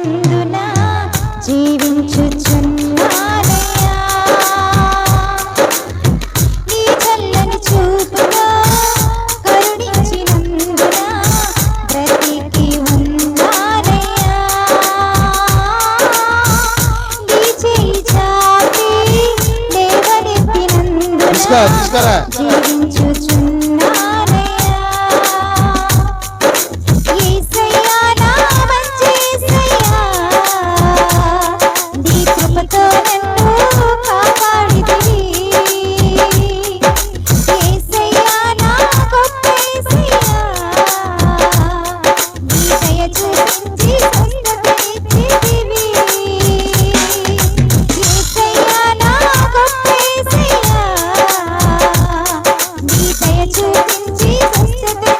నందున జీవించుచున్నానయ్యా నీ చల్లని చూపుగా కరుణించినందున బ్రతికి ఉన్నానయ్యా. నీ చేయి చాపి దేవనెత్తినందున Jesus, Jesus.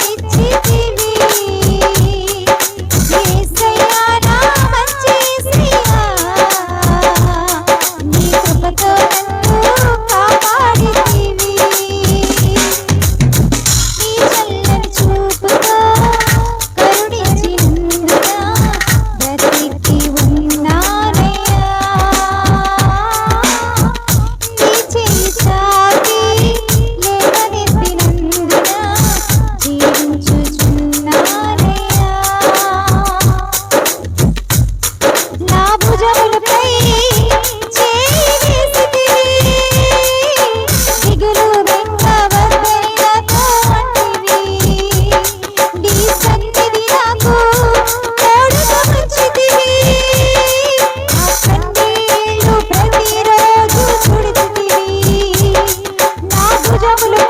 হলো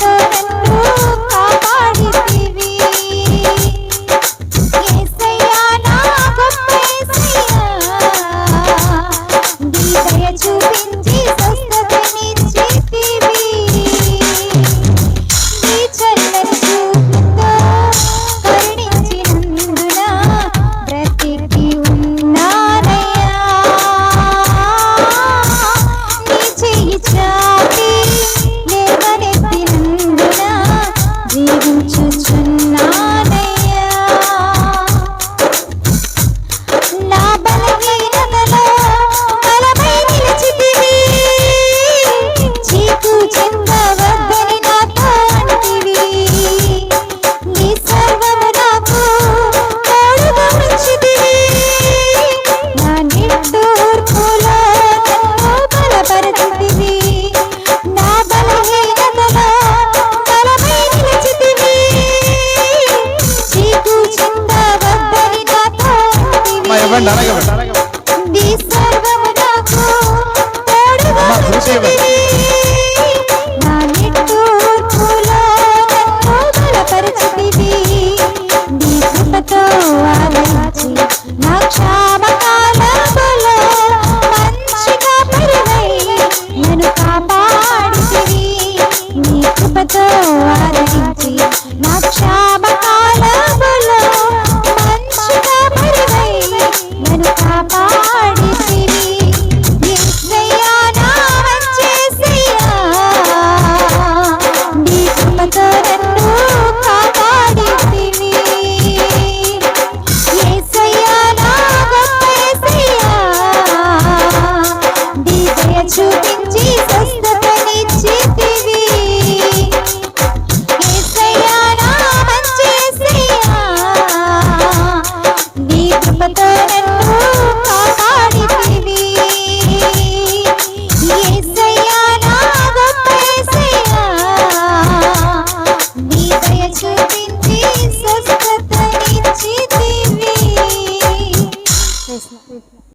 Oh. అడగండి అడగండి. అడగండి